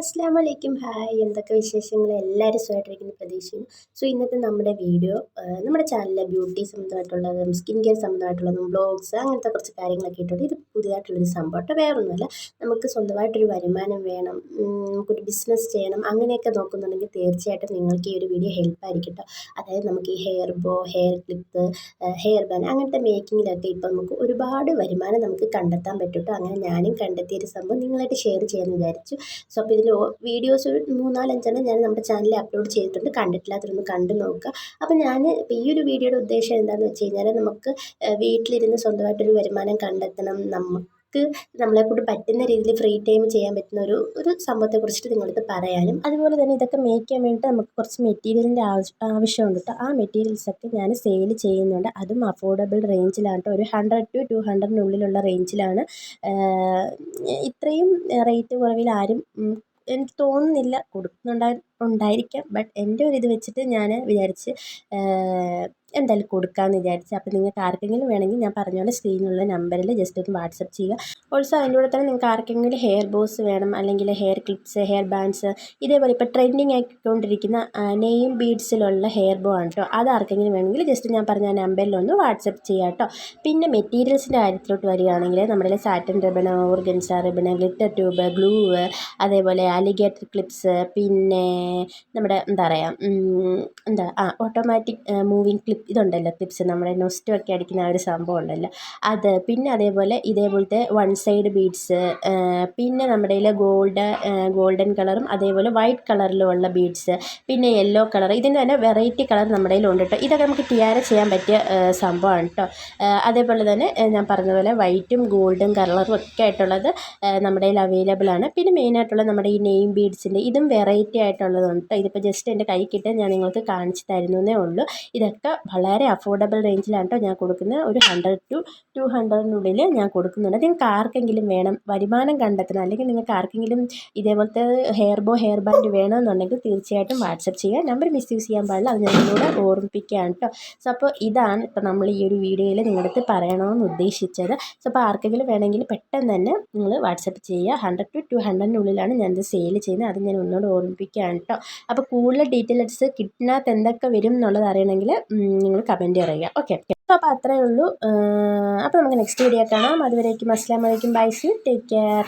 അസ്സാം വലൈക്കും ഹായ് എന്തൊക്കെ വിശേഷങ്ങൾ? എല്ലാവരും സുഖമായിട്ടിരിക്കുന്ന പ്രതീക്ഷിക്കുന്നു. സോ ഇന്നത്തെ നമ്മുടെ വീഡിയോ നമ്മുടെ ചാനലിലെ ബ്യൂട്ടി സംബന്ധമായിട്ടുള്ളതും സ്കിൻ കെയർ സംബന്ധമായിട്ടുള്ളതും ബ്ലോഗ്സ് അങ്ങനത്തെ കുറച്ച് കാര്യങ്ങളൊക്കെ ഇട്ടുണ്ട് ഇത് പുതിയതായിട്ടുള്ളൊരു സംഭവം. കേട്ടോ വേറൊന്നുമല്ല. നമുക്ക് സ്വന്തമായിട്ടൊരു വരുമാനം വേണം നമുക്കൊരു ബിസിനസ് ചെയ്യണം അങ്ങനെയൊക്കെ നോക്കുന്നുണ്ടെങ്കിൽ തീർച്ചയായിട്ടും നിങ്ങൾക്ക് ഈ ഒരു വീഡിയോ ഹെൽപ്പ് ആയിരിക്കും കേട്ടോ. അതായത് നമുക്ക് ഈ hair bow hair clip hair ban അങ്ങനത്തെ മേക്കിങ്ങിലൊക്കെ ഇപ്പോൾ നമുക്ക് ഒരുപാട് വരുമാനം നമുക്ക് കണ്ടെത്താൻ പറ്റും അങ്ങനെ ഞാനും കണ്ടെത്തിയൊരു സംഭവം നിങ്ങളായിട്ട് ഷെയർ ചെയ്യാമെന്ന് വിചാരിച്ചു. സോ അപ്പോൾ ഇതിൽ വീഡിയോസ് മൂന്നാലഞ്ചെണ്ണം ഞാൻ നമ്മുടെ ചാനലിൽ അപ്ലോഡ് ചെയ്തിട്ടുണ്ട്. കണ്ടിട്ടില്ലാത്തവരൊന്ന് കണ്ടു നോക്കുക. അപ്പോൾ ഞാൻ ഈ ഒരു വീഡിയോയുടെ ഉദ്ദേശം എന്താണെന്ന് വെച്ച് കഴിഞ്ഞാൽ നമുക്ക് വീട്ടിലിരുന്ന് സ്വന്തമായിട്ടൊരു വരുമാനം കണ്ടെത്തണം. നമുക്ക് നമ്മളെക്കൊണ്ട് പറ്റുന്ന രീതിയിൽ ഫ്രീ ടൈം ചെയ്യാൻ പറ്റുന്ന ഒരു ഒരു സംഭവത്തെ കുറിച്ചിട്ട് നിങ്ങളടുത്ത് പറയാനും. അതുപോലെ തന്നെ ഇതൊക്കെ മേക്ക് ചെയ്യാൻ വേണ്ടിയിട്ട് നമുക്ക് കുറച്ച് മെറ്റീരിയലിന്റെ ആവശ്യം ആവശ്യമുണ്ട് കേട്ടോ ആ മെറ്റീരിയൽസൊക്കെ ഞാൻ സെയിൽ ചെയ്യുന്നുണ്ട്. അതും അഫോർഡബിൾ റേഞ്ചിലാണ് ഒരു ഹൺഡ്രഡ് ടു ടു ഹൺഡ്രഡിനുള്ളിലുള്ള റേഞ്ചിലാണ് ഇത്രയും റേറ്റ് കുറവിൽ ആരും എനിക്ക് തോന്നുന്നില്ല. കൊടുക്കുന്നുണ്ടാ ഉണ്ടായിരിക്കാം. ബട്ട് എന്റെ ഒരു ഇത് വെച്ചിട്ട് ഞാൻ വിചാരിച്ച് എന്തായാലും കൊടുക്കാമെന്ന് വിചാരിച്ച് അപ്പോൾ നിങ്ങൾക്ക് ആർക്കെങ്കിലും വേണമെങ്കിൽ ഞാൻ പറഞ്ഞ സ്ക്രീനിലുള്ള നമ്പറിൽ ജസ്റ്റ് ഒന്ന് വാട്സപ്പ് ചെയ്യുക. ഓൾസോ അതിന്റെ കൂടെ തന്നെ നിങ്ങൾക്ക് ആർക്കെങ്കിലും ഹെയർ ബോസ് വേണം അല്ലെങ്കിൽ ഹെയർ ക്ലിപ്സ് ഹെയർ ബാൻഡ്സ് ഇതേപോലെ ഇപ്പോൾ ട്രെൻഡിങ് ആയിക്കൊണ്ടിരിക്കുന്ന നെയിം ബീഡ്സിലുള്ള ഹെയർ ബോ ആണ് കേട്ടോ അത് ആർക്കെങ്കിലും വേണമെങ്കിൽ ജസ്റ്റ് ഞാൻ പറഞ്ഞ നമ്പറിൽ ഒന്ന് വാട്സപ്പ് ചെയ്യാം കേട്ടോ പിന്നെ മെറ്റീരിയൽസിന്റെ കാര്യത്തിലോട്ട് വരികയാണെങ്കിൽ നമ്മുടെ satin ribbon organza ribbon glitter tube glue അതേപോലെ അലിഗേറ്റർ ക്ലിപ്സ് പിന്നെ നമ്മുടെ എന്താ പറയുക എന്താ ആ ഓട്ടോമാറ്റിക് മൂവിങ് ക്ലിപ്പ് ഇതുണ്ടല്ലോ ക്ലിപ്സ് നമ്മുടെ നൊസ്റ്റൊക്കെ അടിക്കുന്ന ആ ഒരു സംഭവം ഉണ്ടല്ലോ. അത് പിന്നെ അതേപോലെ ഇതേപോലത്തെ വൺ സൈഡ് ബീഡ്സ് പിന്നെ നമ്മുടെ കയ്യിൽ ഗോൾഡ് ഗോൾഡൻ കളറും അതേപോലെ വൈറ്റ് കളറിലുമുള്ള ബീഡ്സ് പിന്നെ യെല്ലോ കളർ ഇതിന്റെ തന്നെ വെറൈറ്റി കളർ നമ്മുടെ കയ്യിലുണ്ട് കേട്ടോ ഇതൊക്കെ നമുക്ക് ടിയാര ചെയ്യാൻ പറ്റിയ സംഭവമാണ് കേട്ടോ അതേപോലെ തന്നെ ഞാൻ പറഞ്ഞതുപോലെ പോലെ വൈറ്റും ഗോൾഡും കളറും ഒക്കെ ആയിട്ടുള്ളത് നമ്മുടെ കയ്യിൽ അവൈലബിൾ ആണ്. പിന്നെ മെയിനായിട്ടുള്ള നമ്മുടെ ഈ നെയിം ബീഡ്സിന്റെ ഇതും വെറൈറ്റി ആയിട്ടുള്ളതുണ്ട് കേട്ടോ ഇതിപ്പോൾ ജസ്റ്റ് എന്റെ കൈക്കിട്ട് ഞാൻ നിങ്ങൾക്ക് കാണിച്ചു തരുന്നതേ ഉള്ളൂ. ഇതൊക്കെ വളരെ അഫോർഡബിൾ റേഞ്ചിലാണ് കേട്ടോ ഞാൻ കൊടുക്കുന്നത്. ഒരു ഹൺഡ്രഡ് ടു ടു ഹൺഡ്രഡിനുള്ളിൽ ഞാൻ കൊടുക്കുന്നുണ്ട്. നിങ്ങൾക്ക് ആർക്കെങ്കിലും വേണം വരുമാനം കണ്ടെത്തണം അല്ലെങ്കിൽ നിങ്ങൾക്ക് ആർക്കെങ്കിലും ഇതേപോലത്തെ ഹെയർ ബോ ഹെയർ ബാൻഡ് വേണമെന്നുണ്ടെങ്കിൽ തീർച്ചയായിട്ടും വാട്സപ്പ് ചെയ്യുക നമ്പർ മിസ്യൂസ് ചെയ്യാൻ പാടില്ല അത് നിങ്ങളോട് ഓർമ്മിപ്പിക്കുകയാണ് കേട്ടോ സോ അപ്പോൾ ഇതാണ് ഇപ്പോൾ നമ്മൾ ഈ ഒരു വീഡിയോയിൽ നിങ്ങളുടെ അടുത്ത് പറയണമെന്ന് ഉദ്ദേശിച്ചത്. സോ അപ്പോൾ ആർക്കെങ്കിലും വേണമെങ്കിൽ പെട്ടെന്ന് തന്നെ നിങ്ങൾ വാട്സപ്പ് ചെയ്യുക. ഹൺഡ്രഡ് ടു ടു ഹൺഡ്രഡിനുള്ളിലാണ് ഞാനിത് സെയിൽ ചെയ്യുന്നത്. അത് ഞാൻ ഒന്നുകൂടെ ഓർമ്മിപ്പിക്കുകയാണ് കേട്ടോ. അപ്പോൾ കൂടുതൽ ഡീറ്റെയിൽസ് കിട്ടിനകത്ത് എന്തൊക്കെ വരും എന്നുള്ളത് അറിയണമെങ്കിൽ നിങ്ങൾ കമന്റ് പറയുക ഓക്കെ അപ്പോൾ അത്രയേ ഉള്ളൂ. അപ്പോൾ നമുക്ക് നെക്സ്റ്റ് വീഡിയോ കാണാം. അതുവരേക്കും അസ്സാം വലൈക്കും ബൈ സി ടേക്ക് കെയർ